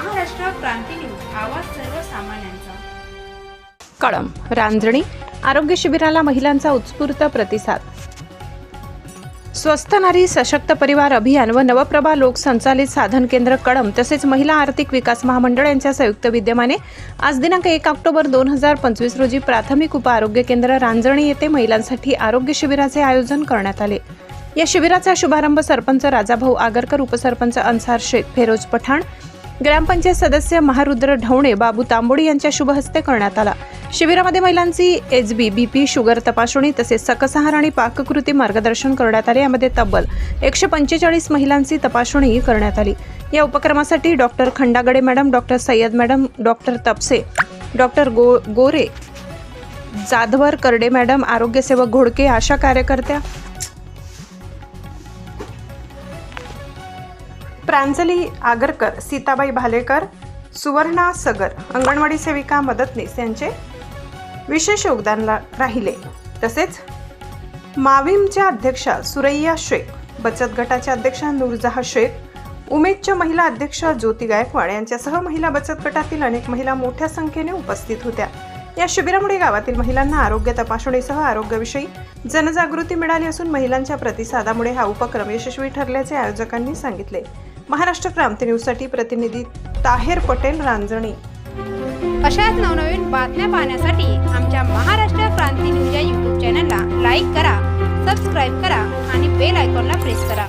क्रांती news आवाज सर्वसामान्यांचा. कळम रांजणी आरोग्य शिबिराला महिलांचा उत्स्फूर्त प्रतिसाद. स्वस्थ नारी सशक्त परिवार अभियान व नवप्रभा लोक संचालित साधन केंद्र कळम तसेच महिला आर्थिक विकास महामंडळ यांच्या संयुक्त विद्यमाने आज दिनांक एक ऑक्टोबर दोन हजार पंचवीस रोजी प्राथमिक उप आरोग्य केंद्र रांजणी येथे महिलांसाठी आरोग्य शिबिराचे आयोजन करण्यात आले. या शिबिराचा शुभारंभ सरपंच राजाभाऊ आगरकर उपसरपंच अन्सार शेख फेरोज पठाण ग्रामपंचायत सदस्य महारुद्र ढवणे बाबू तांबोडी यांच्या शुभ हस्ते करण्यात आला. शिबिरामध्ये महिलांची H B B P sugar तपासणी तसेच सकसहार आणि पाककृती मार्गदर्शन करण्यात आले. यामध्ये तब्बल एकशे पंचेचाळीस महिलांची तपासणी करण्यात आली. या उपक्रमासाठी doctor Khandagade madam doctor Sayyad madam doctor Tapse doctor गो गोरे जाधवर करडे मॅडम आरोग्यसेवक घोडके आशा कार्यकर्त्या प्रांजली आगरकर सीताबाई भालेकर सुवर्णा सगर अंगणवाडी सेविका मदतनीस यांचे विशेष योगदान ला- राहिले. तसेच माविमच्या अध्यक्षा सुरैया शेख बचत गटाच्या अध्यक्षा नूरजहा शेख उमेदच्या महिला अध्यक्षा ज्योती गायकवाड यांच्यासह महिला बचत गटातील अनेक महिला मोठ्या संख्येने उपस्थित होत्या. या शिबिरामुळे गावातील महिलांना आरोग्य तपासणीसह आरोग्याविषयी जनजागृती मिळाली असून महिलांच्या प्रतिसादामुळे हा उपक्रम यशस्वी ठरल्याचे आयोजकांनी सांगितले. महाराष्ट्र क्रांती न्यूजसाठी प्रतिनिधी ताहेर पटेल रांजणे. अशाच नवनवीन बातम्या पाहण्यासाठी आमच्या महाराष्ट्र क्रांती न्यूज या यूट्यूब चॅनलला लाईक करा सबस्क्राईब करा आणि बेल आयकॉनला प्रेस करा.